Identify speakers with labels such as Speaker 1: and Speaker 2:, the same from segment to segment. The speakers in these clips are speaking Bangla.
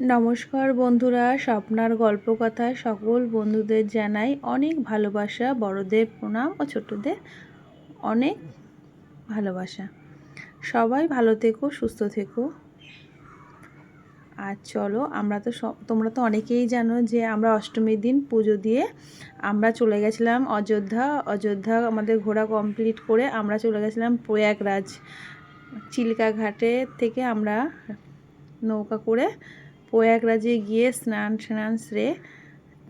Speaker 1: নমস্কার বন্ধুরা, স্বপ্নার গল্প কথা সকল বন্ধুদের জানাই অনেক ভালোবাসা, বড়দের প্রণাম ও ছোটদের অনেক ভালোবাসা। সবাই ভালো থেকো, সুস্থ থেকো। আর চলো, আমরা তো তোমরা তো অনেকেই জানো যে আমরা অষ্টমীর দিন পুজো দিয়ে আমরা চলে গেছিলাম অযোধ্যা। অযোধ্যা আমাদের ঘোরা কমপ্লিট করে আমরা চলে গেছিলাম প্রয়াগরাজ। চিল্কা ঘাটে থেকে আমরা নৌকা করে প্রয়াগরাজে গিয়ে স্নান স্নান সেরে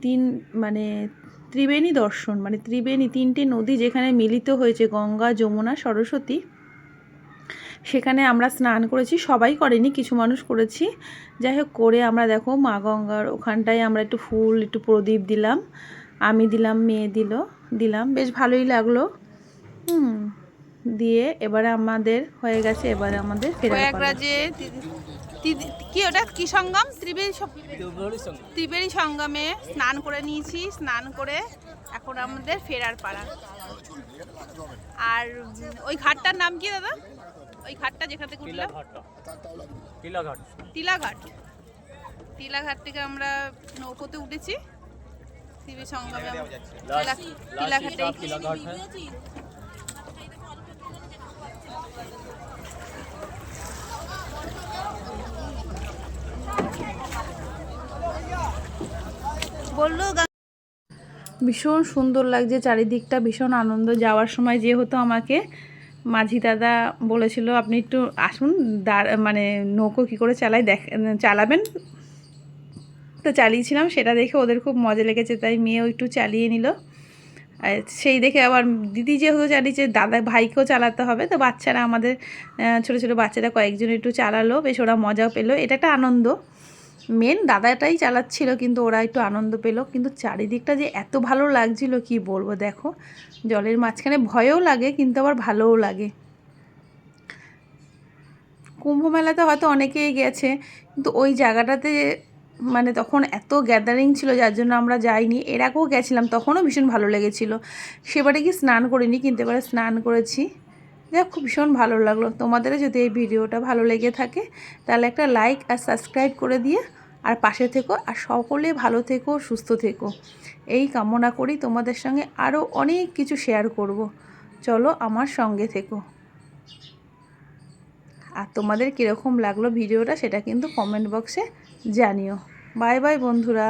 Speaker 1: তিন মানে ত্রিবেণী দর্শন মানে ত্রিবেণী তিনটে নদী যেখানে মিলিত হয়েছে, গঙ্গা, যমুনা, সরস্বতী, সেখানে আমরা স্নান করেছি। সবাই করেনি, কিছু মানুষ করেছি। যাই হোক, করে আমরা দেখো মা গঙ্গার ওখানটায় আমরা একটু ফুল, একটু প্রদীপ দিলাম। আমি দিলাম, মেয়ে দিল, দিলাম। বেশ ভালোই লাগল। হুম। দিয়ে এবারে আমাদের হয়ে গেছে এবারে আমাদের।
Speaker 2: প্রয়াগরাজে কি ওটা? কি সঙ্গম? ত্রিবেণী ত্রিবেণী সঙ্গমে। স্নান করে নিয়েছি স্নান করে এখন আমাদের ফেরার পাড়া আর ওই ঘাটটার নাম কি দাদা? ওই ঘাটটা যেখান থেকে উঠলাম?
Speaker 3: টিলাঘাট।
Speaker 2: টিলাঘাট। টিলাঘাট। থেকে আমরা নৌকোতে উঠেছি। ত্রিবেণী সঙ্গমে টিলাঘাটে। বলল
Speaker 1: ভীষণ সুন্দর লাগছে, চারিদিকটা ভীষণ আনন্দ। যাওয়ার সময় যেহেতু আমাকে মাঝি দাদা বলেছিল, আপনি একটু আসুন মানে নৌকো কী করে চালাই, দেখ, চালাবেন? তো চালিয়েছিলাম, সেটা দেখে ওদের খুব মজা লেগেছে, তাই মেয়েও একটু চালিয়ে নিল। সেই দেখে আবার দিদি যেহেতু চালিয়েছে, দাদা ভাইকেও চালাতে হবে, তো বাচ্চারা আমাদের ছোটো ছোটো বাচ্চারা কয়েকজন একটু চালালো, বেশ ওরা মজাও পেল। এটা একটা আনন্দ। মেন দাদাটাই চালাচ্ছিল, কিন্তু ওরা একটু আনন্দ পেল। কিন্তু চারিদিকটা যে এত ভালো লাগছিল, কি বলব দেখো? জলের মাঝখানে ভয়ও লাগে, কিন্তু আবার ভালোও লাগে। কুম্ভ মেলাতে হয়তো অনেকেই গেছে, কিন্তু ওই জায়গাটাতে মানে তখন এত গ্যাদারিং ছিল, যার জন্য আমরা যাইনি। এর আগেও গেছিলাম, তখনও ভীষণ ভালো লেগেছিলো। সেবারে কি স্নান করিনি, কিন্তু এবারে স্নান করেছি। যাক, খুব ভীষণ ভালো লাগল। তোমাদেরও যদি এই ভিডিওটা ভালো লেগে থাকে, তাহলে একটা লাইক আর সাবস্ক্রাইব করে দিয়ে আর পাশে থেকো আর সকলে ভালো থেকো, সুস্থ থেকো। এই কামনা করি তোমাদের সঙ্গে আরও অনেক কিছু শেয়ার করব। চলো আমার সঙ্গে থেকো। আর তোমাদের কীরকম লাগল ভিডিওটা সেটা কিন্তু কমেন্ট বক্সে জানিও। বাই বাই বন্ধুরা।